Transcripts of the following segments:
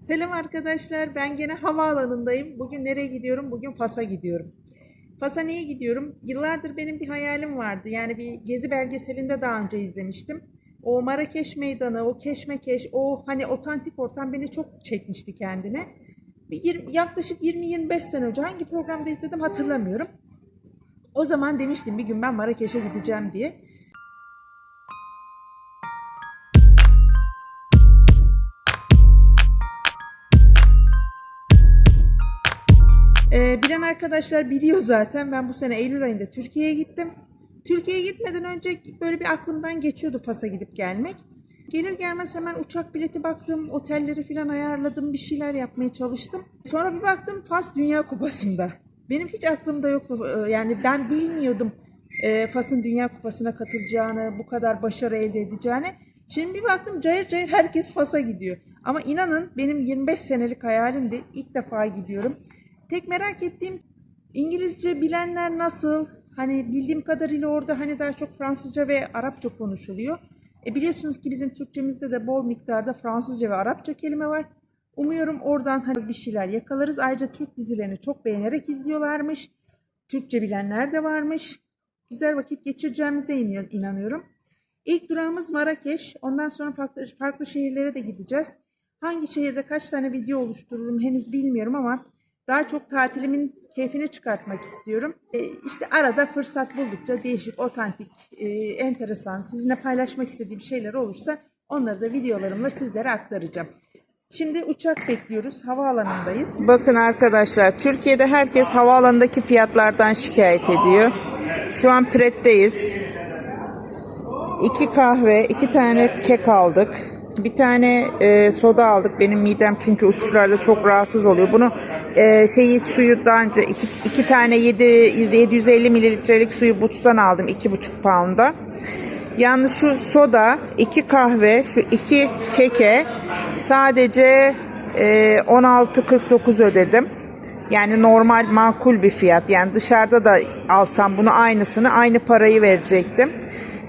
Selam arkadaşlar. Ben gene havaalanındayım. Bugün nereye gidiyorum? Bugün Fas'a gidiyorum. Fas'a niye gidiyorum? Yıllardır benim bir hayalim vardı. Yani bir gezi belgeselinde daha önce izlemiştim. O Marrakeş meydanı, o keşmekeş, o hani otantik ortam beni çok çekmişti kendine. Bir yaklaşık 20-25 sene önce hangi programda izledim hatırlamıyorum. O zaman demiştim bir gün ben Marrakeş'e gideceğim diye. Ee, bilen arkadaşlar biliyor zaten. Ben bu sene Eylül ayında Türkiye'ye gittim. Türkiye'ye gitmeden önce böyle bir aklımdan geçiyordu Fas'a gidip gelmek. Gelir gelmez hemen uçak bileti baktım, otelleri falan ayarladım, bir şeyler yapmaya çalıştım. Sonra bir baktım Fas Dünya Kupası'nda. Benim hiç aklımda yoktu. Ee, Yani ben bilmiyordum e, Fas'ın Dünya Kupası'na katılacağını, bu kadar başarı elde edeceğini. Şimdi bir baktım cayır cayır herkes Fas'a gidiyor. Ama inanın benim 25 senelik hayalimdi. İlk defa gidiyorum. Tek merak ettiğim İngilizce bilenler nasıl? Hani bildiğim kadarıyla orada hani daha çok Fransızca ve Arapça konuşuluyor. E biliyorsunuz ki bizim Türkçemizde de bol miktarda Fransızca ve Arapça kelime var. Umuyorum oradan hani bir şeyler yakalarız. Ayrıca Türk dizilerini çok beğenerek izliyorlarmış. Türkçe bilenler de varmış. Güzel vakit geçireceğimize inan- inanıyorum. İlk durağımız Marrakeş. Ondan sonra farklı, farklı şehirlere de gideceğiz. Hangi şehirde kaç tane video oluştururum henüz bilmiyorum ama daha çok tatilimin keyfini çıkartmak istiyorum. E, işte arada fırsat buldukça değişik, otantik, e, enteresan, sizinle paylaşmak istediğim şeyler olursa onları da videolarımla sizlere aktaracağım. Şimdi uçak bekliyoruz. Havaalanındayız. Bakın arkadaşlar, Türkiye'de herkes havaalanındaki fiyatlardan şikayet ediyor. Şu an Pret'teyiz. İki kahve, iki tane kek aldık. Bir tane e, soda aldık. Benim midem çünkü uçuşlarda çok rahatsız oluyor. Bunu e, şeyi suyu daha önce iki, iki tane 7, 750 mililitrelik suyu Butz'tan aldım. iki buçuk pound'a. Yalnız şu soda, iki kahve, şu iki keke sadece e, 16.49 ödedim. Yani normal makul bir fiyat. Yani dışarıda da alsam bunu aynısını aynı parayı verecektim.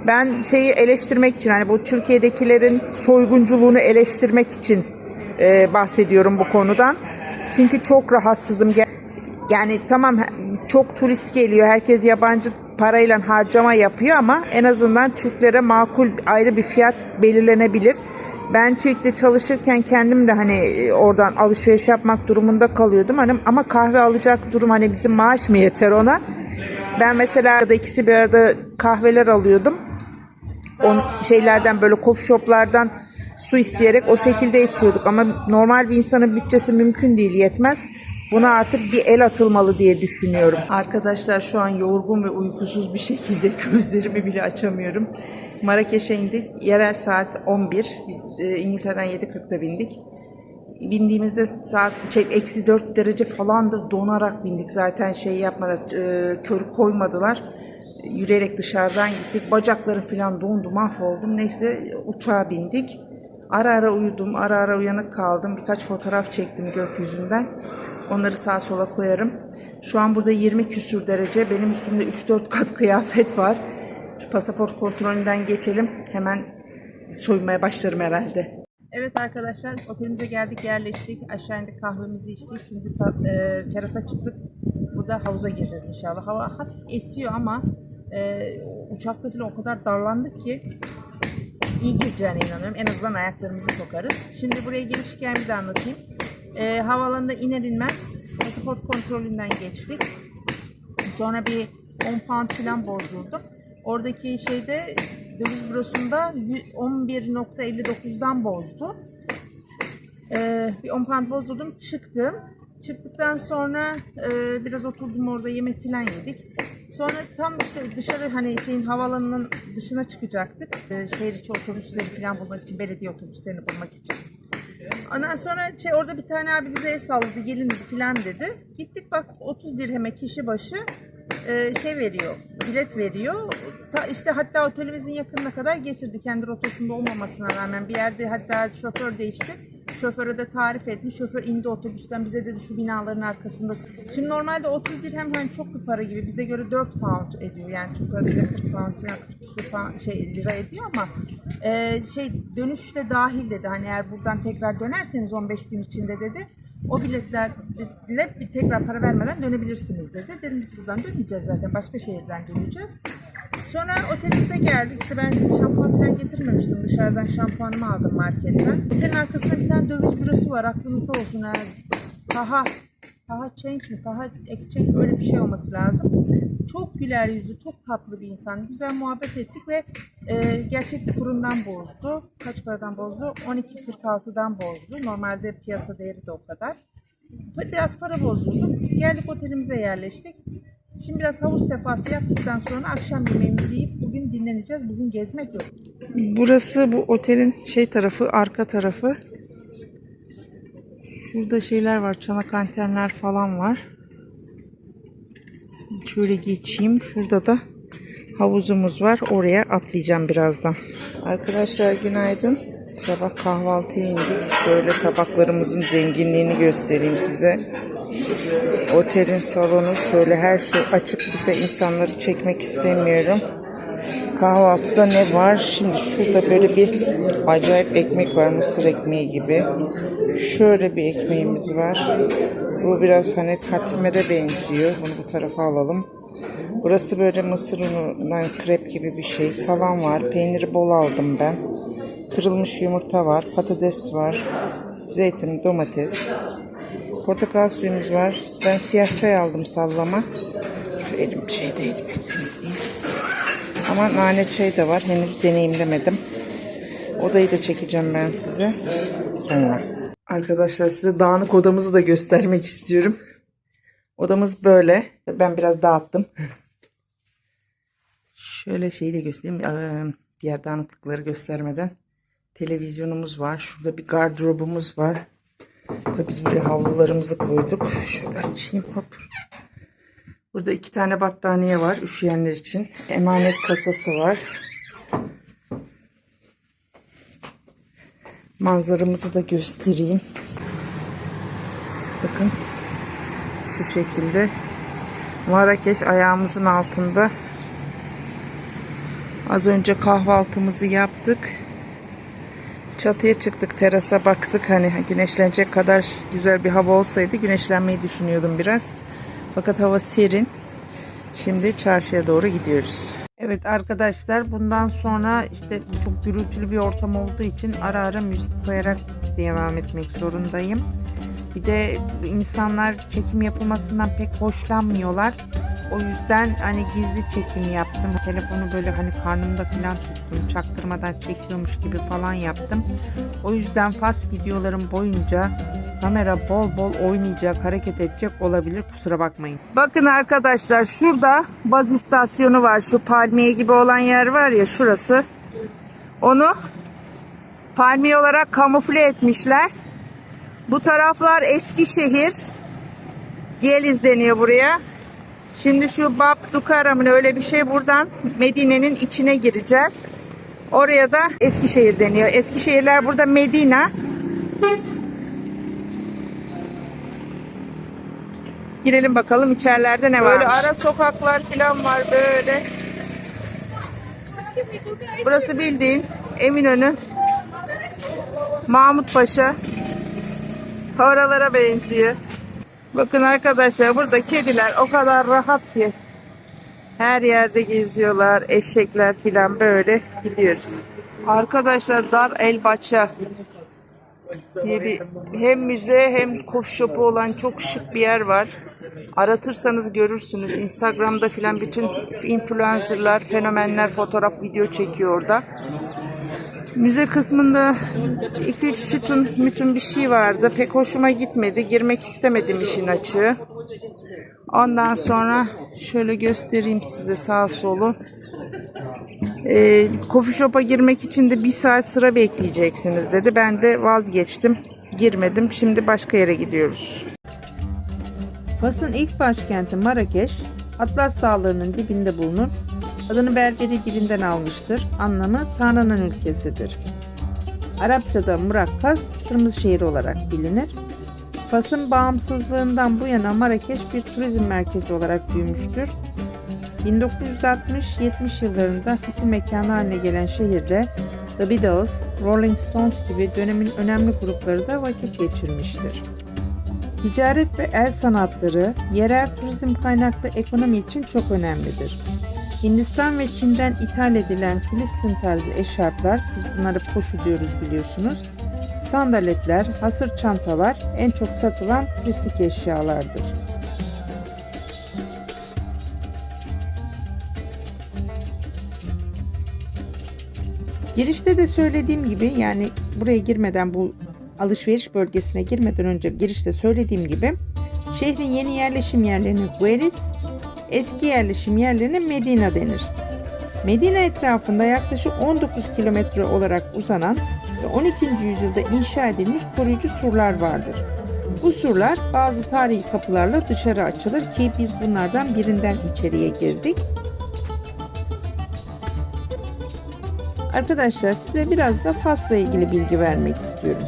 Ben şeyi eleştirmek için hani bu Türkiye'dekilerin soygunculuğunu eleştirmek için e, bahsediyorum bu konudan. Çünkü çok rahatsızım. Yani tamam çok turist geliyor. Herkes yabancı parayla harcama yapıyor ama en azından Türklere makul ayrı bir fiyat belirlenebilir. Ben TÜİK'te çalışırken kendim de hani e, oradan alışveriş yapmak durumunda kalıyordum. Hani ama kahve alacak durum hani bizim maaş mı yeter ona? Ben mesela arada ikisi bir arada kahveler alıyordum. On şeylerden böyle coffee shoplardan su isteyerek o şekilde içiyorduk ama normal bir insanın bütçesi mümkün değil yetmez. Buna artık bir el atılmalı diye düşünüyorum. Arkadaşlar şu an yorgun ve uykusuz bir şekilde gözlerimi bile açamıyorum. Marrakeş'e indik. Yerel saat 11. Biz e, İngiltere'den 7.40'da bindik. Bindiğimizde saat şey, eksi 4 derece falandı donarak bindik zaten şey yapmadı e, körük koymadılar yürüyerek dışarıdan gittik. Bacaklarım falan dondu mahvoldum. Neyse uçağa bindik. Ara ara uyudum ara ara uyanık kaldım. Birkaç fotoğraf çektim gökyüzünden. Onları sağa sola koyarım. Şu an burada 20 küsür derece. Benim üstümde 3-4 kat kıyafet var. Şu pasaport kontrolünden geçelim. Hemen soymaya başlarım herhalde. Evet arkadaşlar otelimize geldik yerleştik. Aşağı indik kahvemizi içtik. Şimdi ta- e, terasa çıktık. Burada havuza gireceğiz inşallah. Hava hafif esiyor ama e, uçakta falan o kadar darlandık ki iyi gireceğine inanıyorum. En azından ayaklarımızı sokarız. Şimdi buraya giriş hikayemi de anlatayım. E, havaalanında iner inmez pasaport kontrolünden geçtik. Sonra bir 10 pound falan bozdurdum. Oradaki şeyde döviz bürosunda 11.59'dan bozdu. Ee, bir 10 pound bozdurdum çıktım. Çıktıktan sonra e, biraz oturdum orada yemek falan yedik. Sonra tam işte dışarı hani şeyin havaalanının dışına çıkacaktık. Ee, şehir içi otobüsleri falan bulmak için, belediye otobüslerini bulmak için. Ondan sonra şey orada bir tane abi bize el salladı gelin filan dedi. Gittik bak 30 dirheme kişi başı e, şey veriyor bilet veriyor. Ta, işte hatta otelimizin yakınına kadar getirdi kendi rotasında olmamasına rağmen bir yerde hatta şoför değişti. Şoföre de tarif etmiş. Şoför indi otobüsten bize dedi şu binaların arkasında. Şimdi normalde 30 dirhem hani çok bir para gibi. Bize göre 4 pound ediyor. Yani Türk parasıyla 40 pound falan 40 küsur pound, şey lira ediyor ama e, şey dönüşte dahil dedi. Hani eğer buradan tekrar dönerseniz 15 gün içinde dedi. O biletlerle bir tekrar para vermeden dönebilirsiniz dedi. Dedim biz buradan dönmeyeceğiz zaten. Başka şehirden döneceğiz. Sonra otelimize geldik. İşte ben şampuan falan getirmemiştim. Dışarıdan şampuanımı aldım marketten. Otelin arkasında bir tane döviz bürosu var. Aklınızda olsun. eğer Taha, Taha Change mi? Taha Exchange öyle bir şey olması lazım. Çok güler yüzü, çok tatlı bir insan. Güzel muhabbet ettik ve e, gerçek kurundan bozdu. Kaç paradan bozdu? 12.46'dan bozdu. Normalde piyasa değeri de o kadar. Biraz para bozdurduk. Geldik otelimize yerleştik. Şimdi biraz havuz sefası yaptıktan sonra akşam yemeğimizi yiyip bugün dinleneceğiz. Bugün gezmek yok. Burası bu otelin şey tarafı, arka tarafı. Şurada şeyler var, çanak antenler falan var. Şöyle geçeyim. Şurada da havuzumuz var. Oraya atlayacağım birazdan. Arkadaşlar günaydın. Sabah kahvaltıya indik. Şöyle tabaklarımızın zenginliğini göstereyim size. Otelin salonu şöyle her şey açık büfe insanları çekmek istemiyorum. Kahvaltıda ne var? Şimdi şurada böyle bir acayip ekmek var. Mısır ekmeği gibi. Şöyle bir ekmeğimiz var. Bu biraz hani katmere benziyor. Bunu bu tarafa alalım. Burası böyle mısır unundan krep gibi bir şey. Salam var. Peyniri bol aldım ben. Kırılmış yumurta var. Patates var. Zeytin, domates. Portakal suyumuz var. Ben siyah çay aldım sallama. Şu elim şeydeydi bir temizleyeyim. Ama nane çay da var. Henüz deneyimlemedim. Odayı da çekeceğim ben size. Sonra. Arkadaşlar size dağınık odamızı da göstermek istiyorum. Odamız böyle. Ben biraz dağıttım. Şöyle şeyi de göstereyim. Ee, Diğer dağınıklıkları göstermeden. Televizyonumuz var. Şurada bir gardırobumuz var. Tabii biz buraya havlularımızı koyduk. Şöyle açayım hop. Burada iki tane battaniye var üşüyenler için. Emanet kasası var. Manzaramızı da göstereyim. Bakın şu şekilde. Marrakeş ayağımızın altında. Az önce kahvaltımızı yaptık. Çatıya çıktık, terasa baktık. Hani güneşlenecek kadar güzel bir hava olsaydı güneşlenmeyi düşünüyordum biraz. Fakat hava serin. Şimdi çarşıya doğru gidiyoruz. Evet arkadaşlar bundan sonra işte çok gürültülü bir ortam olduğu için ara ara müzik koyarak devam etmek zorundayım. Bir de insanlar çekim yapılmasından pek hoşlanmıyorlar. O yüzden hani gizli çekim yaptım. Telefonu böyle hani karnımda falan tuttum. Çaktırmadan çekiyormuş gibi falan yaptım. O yüzden fast videolarım boyunca kamera bol bol oynayacak, hareket edecek olabilir. Kusura bakmayın. Bakın arkadaşlar şurada baz istasyonu var. Şu palmiye gibi olan yer var ya şurası. Onu palmiye olarak kamufle etmişler. Bu taraflar Eskişehir. Yeliz deniyor buraya. Şimdi şu Bab Dukaram'ın öyle bir şey buradan Medine'nin içine gireceğiz. Oraya da Eskişehir deniyor. Eskişehirler burada Medine. Girelim bakalım içerilerde ne var. Böyle ara sokaklar falan var böyle. Burası bildiğin Eminönü. Mahmut Paşa. Oralara benziyor. Bakın arkadaşlar burada kediler o kadar rahat ki. Her yerde geziyorlar. Eşekler falan böyle gidiyoruz. Arkadaşlar Dar El Baça diye bir hem müze hem coffee shop'u olan çok şık bir yer var. Aratırsanız görürsünüz. Instagram'da filan bütün influencerlar, fenomenler fotoğraf, video çekiyor orada. Müze kısmında 2-3 sütun mütün bir şey vardı. Pek hoşuma gitmedi. Girmek istemedim işin açığı. Ondan sonra şöyle göstereyim size sağ solu. Ee, coffee shop'a girmek için de bir saat sıra bekleyeceksiniz dedi. Ben de vazgeçtim. Girmedim. Şimdi başka yere gidiyoruz. Fas'ın ilk başkenti Marrakeş, Atlas Dağları'nın dibinde bulunur. Adını Berberi dilinden almıştır. Anlamı Tanrı'nın ülkesidir. Arapçada Murakkas, Kırmızı Şehir olarak bilinir. Fas'ın bağımsızlığından bu yana Marrakeş bir turizm merkezi olarak büyümüştür. 1960-70 yıllarında hippie mekanı haline gelen şehirde The Beatles, Rolling Stones gibi dönemin önemli grupları da vakit geçirmiştir. Ticaret ve el sanatları yerel turizm kaynaklı ekonomi için çok önemlidir. Hindistan ve Çin'den ithal edilen Filistin tarzı eşarplar, biz bunları poşu diyoruz biliyorsunuz, sandaletler, hasır çantalar en çok satılan turistik eşyalardır. Girişte de söylediğim gibi yani buraya girmeden bu alışveriş bölgesine girmeden önce girişte söylediğim gibi şehrin yeni yerleşim yerlerine Gueris, eski yerleşim yerlerine Medina denir. Medine etrafında yaklaşık 19 kilometre olarak uzanan ve 12. yüzyılda inşa edilmiş koruyucu surlar vardır. Bu surlar bazı tarihi kapılarla dışarı açılır ki biz bunlardan birinden içeriye girdik. Arkadaşlar size biraz da Fas'la ilgili bilgi vermek istiyorum.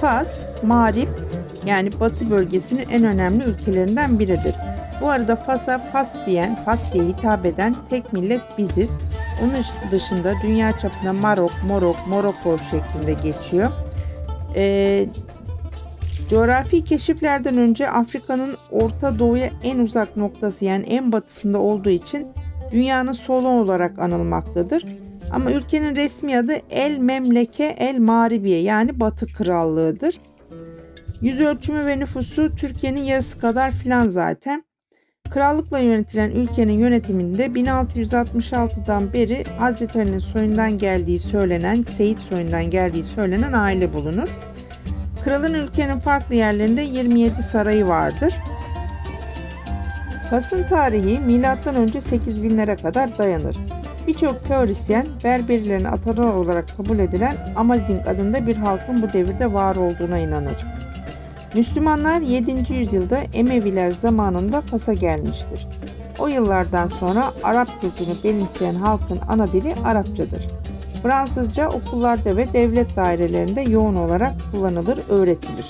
Fas, Mağrip yani Batı bölgesinin en önemli ülkelerinden biridir. Bu arada Fas'a Fas diyen, Fas diye hitap eden tek millet biziz. Onun dışında dünya çapında Marok, Morok, Moroko şeklinde geçiyor. Ee, coğrafi keşiflerden önce Afrika'nın Orta Doğu'ya en uzak noktası yani en batısında olduğu için dünyanın solu olarak anılmaktadır. Ama ülkenin resmi adı El Memleke El Mağribiye yani Batı Krallığı'dır. Yüz ölçümü ve nüfusu Türkiye'nin yarısı kadar filan zaten. Krallıkla yönetilen ülkenin yönetiminde 1666'dan beri Hazreti Ali'nin soyundan geldiği söylenen, Seyit soyundan geldiği söylenen aile bulunur. Kralın ülkenin farklı yerlerinde 27 sarayı vardır. Fas'ın tarihi M.Ö. 8000'lere kadar dayanır. Birçok teorisyen Berberilerin ataları olarak kabul edilen Amazigh adında bir halkın bu devirde var olduğuna inanır. Müslümanlar 7. yüzyılda Emeviler zamanında Fas'a gelmiştir. O yıllardan sonra Arap kültürünü benimseyen halkın ana dili Arapçadır. Fransızca okullarda ve devlet dairelerinde yoğun olarak kullanılır, öğretilir.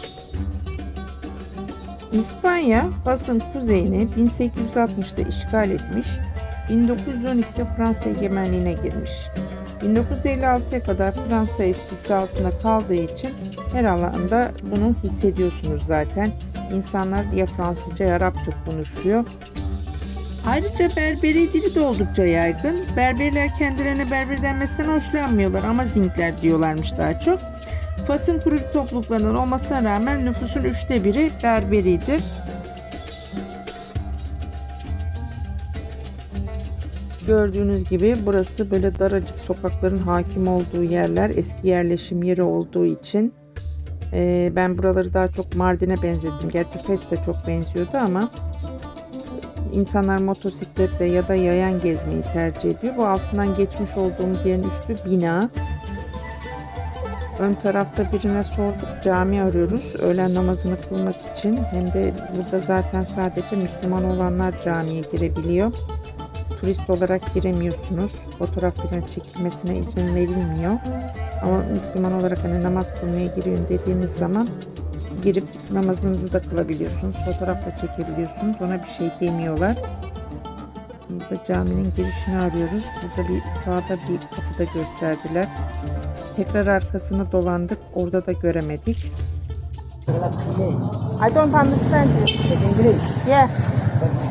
İspanya, Fas'ın kuzeyini 1860'da işgal etmiş, 1912'de Fransa egemenliğine girmiş. 1956'ya kadar Fransa etkisi altında kaldığı için her alanda bunu hissediyorsunuz zaten. İnsanlar ya Fransızca ya Arapça konuşuyor. Ayrıca Berberi dili de oldukça yaygın. Berberiler kendilerine Berber denmesinden hoşlanmıyorlar ama Zinkler diyorlarmış daha çok. Fas'ın kurucu topluluklarından olmasına rağmen nüfusun üçte biri Berberidir. Gördüğünüz gibi burası böyle daracık sokakların hakim olduğu yerler, eski yerleşim yeri olduğu için e, ben buraları daha çok Mardin'e benzettim. Gerçi Fes de çok benziyordu ama insanlar motosikletle ya da yayan gezmeyi tercih ediyor. Bu altından geçmiş olduğumuz yerin üstü bina. Ön tarafta birine sorduk cami arıyoruz öğlen namazını kılmak için. Hem de burada zaten sadece Müslüman olanlar camiye girebiliyor turist olarak giremiyorsunuz. Fotoğraf çekilmesine izin verilmiyor. Ama Müslüman olarak hani namaz kılmaya giriyorum dediğiniz zaman girip namazınızı da kılabiliyorsunuz. Fotoğraf da çekebiliyorsunuz. Ona bir şey demiyorlar. Burada caminin girişini arıyoruz. Burada bir sağda bir kapıda gösterdiler. Tekrar arkasını dolandık. Orada da göremedik. I don't understand you. English. Yeah.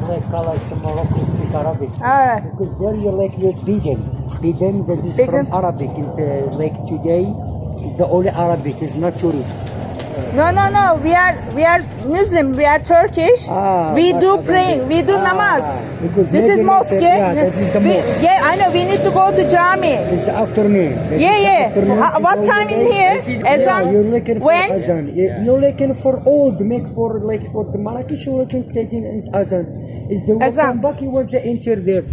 Like colors in Morocco speak Arabic. Alright. Because there you like your Bidem. Bidem, this is Bidem. from Arabic. In the, like today, is the only Arabic. It's not tourist. No, no, no. We are we are Muslim. We are Turkish. Ah, we do but- praying. We do Ah, namaz. because This is mosque. yeah, this is the We- mosque. Yeah, I know. We need to go to jami. It's the afternoon. This Yeah, yeah. afternoon Ha- to what time to in the- here? Yeah, you're looking for When? Azan. Yeah, You're looking for all the make for like for the Marrakesh you're looking station is Azan. Is the Azan. welcome back? He was the enter there.